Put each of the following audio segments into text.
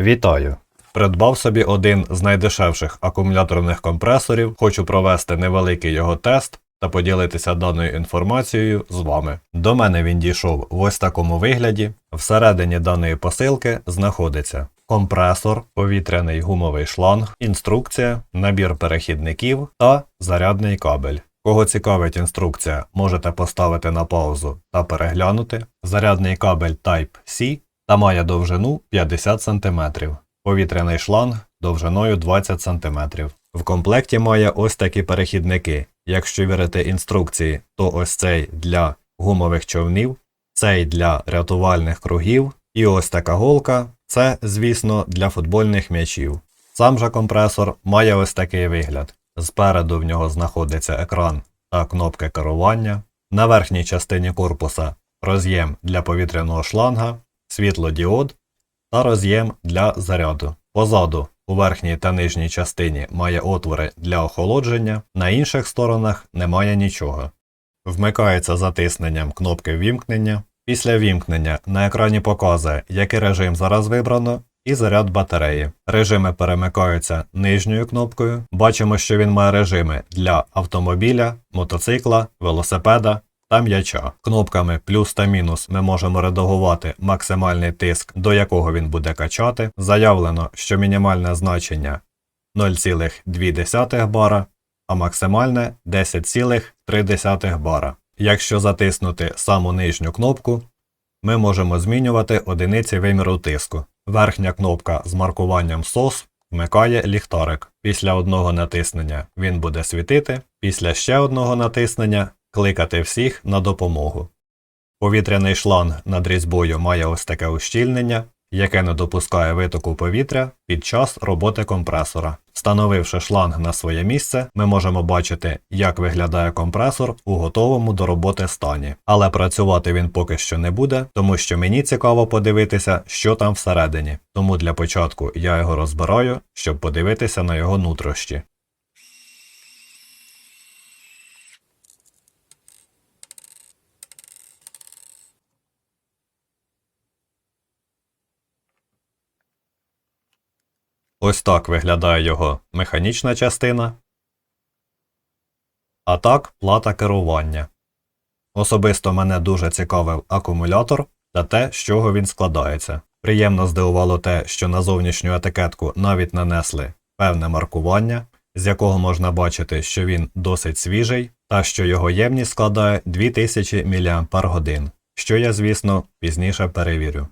Вітаю! Придбав собі один з найдешевших акумуляторних компресорів. Хочу провести невеликий його тест та поділитися даною інформацією з вами. До мене він дійшов в ось такому вигляді. Всередині даної посилки знаходиться компресор, повітряний гумовий шланг, інструкція, набір перехідників та зарядний кабель. Кого цікавить інструкція, можете поставити на паузу та переглянути. Зарядний кабель Type-C та має довжину 50 см. Повітряний шланг довжиною 20 см. В комплекті має ось такі перехідники. Якщо вірити інструкції, то ось цей для гумових човнів, цей для рятувальних кругів, і ось така голка це, звісно, для футбольних м'ячів. Сам же компресор має ось такий вигляд. Спереду в нього знаходиться екран та кнопки керування. На верхній частині корпуса роз'єм для повітряного шланга, світлодіод та роз'єм для заряду. Позаду у верхній та нижній частині має отвори для охолодження, на інших сторонах немає нічого. Вмикається затисненням кнопки вімкнення. Після вімкнення на екрані показує, який режим зараз вибрано, і заряд батареї. Режими перемикаються нижньою кнопкою. Бачимо, що він має режими для автомобіля, мотоцикла, велосипеда та м'яча. Кнопками плюс та мінус ми можемо редагувати максимальний тиск, до якого він буде качати. Заявлено, що мінімальне значення 0,2 бара, а максимальне 10,3 бара. Якщо затиснути саму нижню кнопку, ми можемо змінювати одиниці виміру тиску. Верхня кнопка з маркуванням SOS вмикає ліхтарик. Після одного натиснення він буде світити, після ще одного натиснення кликати всіх на допомогу. Повітряний шланг над різьбою має ось таке ущільнення, яке не допускає витоку повітря під час роботи компресора. Встановивши шланг на своє місце, ми можемо бачити, як виглядає компресор у готовому до роботи стані. Але працювати він поки що не буде, тому що мені цікаво подивитися, що там всередині. Тому для початку я його розбираю, щоб подивитися на його нутрощі. Ось так виглядає його механічна частина. А так плата керування. Особисто мене дуже цікавив акумулятор та те, з чого він складається. Приємно здивувало те, що на зовнішню етикетку навіть нанесли певне маркування, з якого можна бачити, що він досить свіжий, та що його ємність складає 2000 мАч, що я, звісно, пізніше перевірю.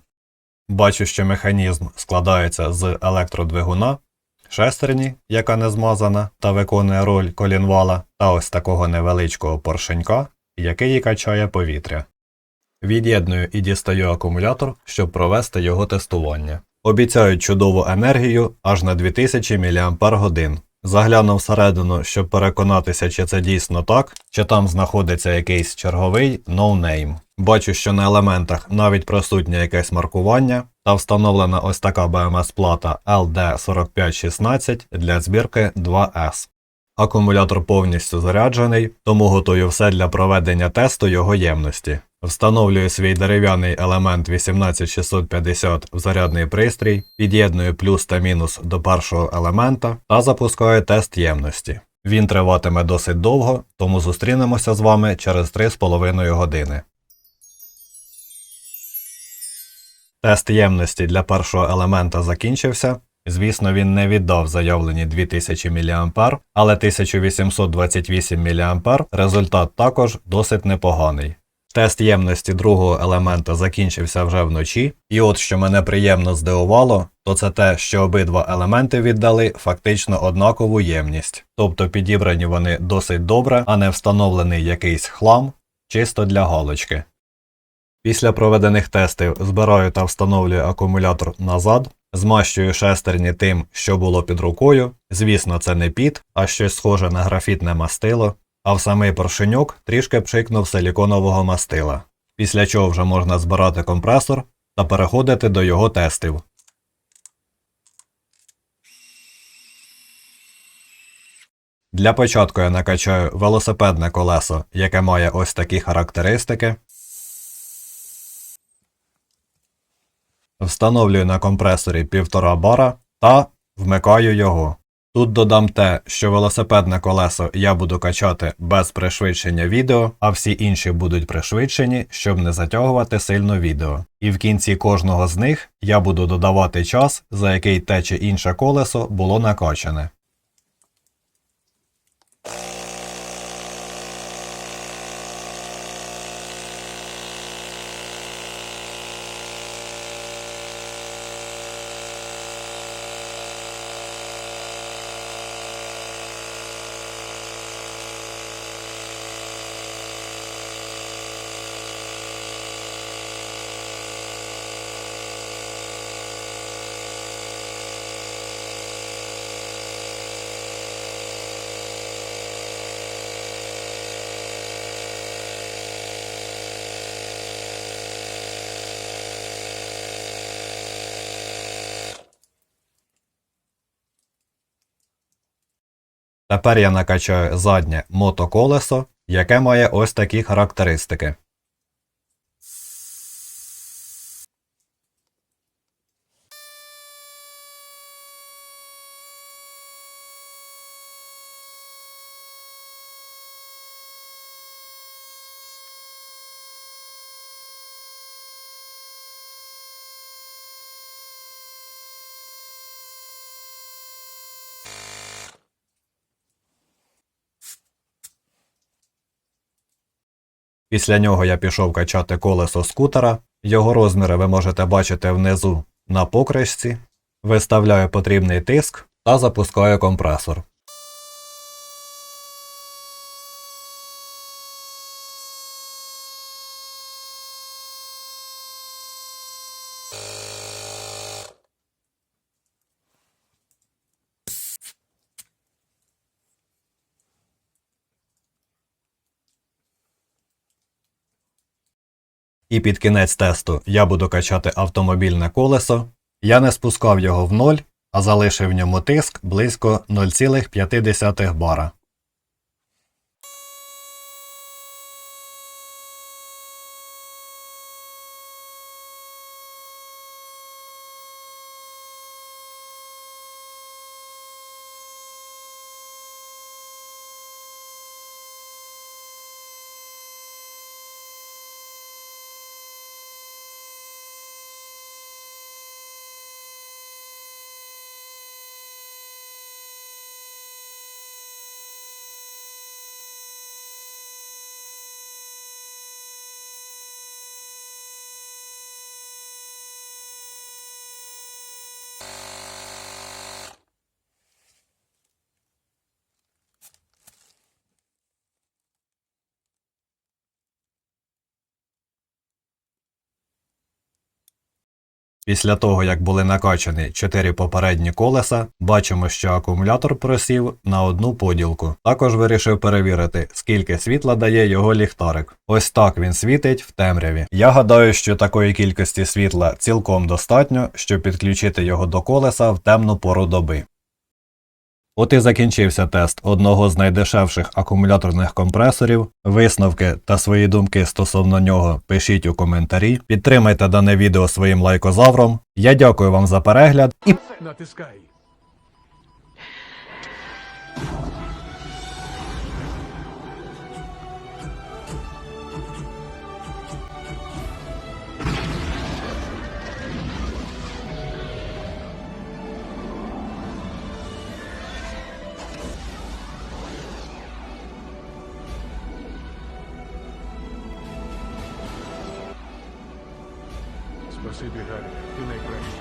Бачу, що механізм складається з електродвигуна, шестерні, яка не змазана та виконує роль колінвала, та ось такого невеличкого поршенька, який качає повітря. Від'єдную і дістаю акумулятор, щоб провести його тестування. Обіцяють чудову енергію аж на 2000 мАч. Заглянув всередину, щоб переконатися, чи це дійсно так, чи там знаходиться якийсь черговий ноунейм. Бачу, що на елементах навіть присутнє якесь маркування та встановлена ось така BMS-плата LD4516 для збірки 2S. Акумулятор повністю заряджений, тому готую все для проведення тесту його ємності. Встановлюю свій дерев'яний елемент 18650 в зарядний пристрій, під'єдную плюс та мінус до першого елемента та запускаю тест ємності. Він триватиме досить довго, тому зустрінемося з вами через 3,5 години. Тест ємності для першого елемента закінчився. Звісно, він не віддав заявлені 2000 мА, але 1828 мА результат також досить непоганий. Тест ємності другого елемента закінчився вже вночі, і от що мене приємно здивувало, то це те, що обидва елементи віддали фактично однакову ємність, тобто підібрані вони досить добре, а не встановлений якийсь хлам чисто для галочки. Після проведених тестів збираю та встановлюю акумулятор назад, змащую шестерні тим, що було під рукою. Звісно, це не під, а щось схоже на графітне мастило, а в самий поршеньок трішки пшикнув силіконового мастила. Після чого вже можна збирати компресор та переходити до його тестів. Для початку я накачаю велосипедне колесо, яке має ось такі характеристики. Встановлюю на компресорі 1,5 бара та вмикаю його. Тут додам те, що велосипедне колесо я буду качати без пришвидшення відео, а всі інші будуть пришвидшені, щоб не затягувати сильно відео. І в кінці кожного з них я буду додавати час, за який те чи інше колесо було накачане. Тепер я накачаю заднє мотоколесо, яке має ось такі характеристики. Після нього я пішов качати колесо скутера. Його розміри ви можете бачити внизу на покришці. Виставляю потрібний тиск та запускаю компресор. І під кінець тесту я буду качати автомобільне колесо. Я не спускав його в ноль, а залишив в ньому тиск близько 0,5 бара. Після того, як були накачані 4 попередні колеса, бачимо, що акумулятор просів на одну поділку. Також вирішив перевірити, скільки світла дає його ліхтарик. Ось так він світить в темряві. Я гадаю, що такої кількості світла цілком достатньо, щоб підключити його до колеса в темну пору доби. От і закінчився тест одного з найдешевших акумуляторних компресорів. Висновки та свої думки стосовно нього пишіть у коментарі. Підтримайте дане відео своїм лайкозавром. Я дякую вам за перегляд і Натискай. você berrar, que na.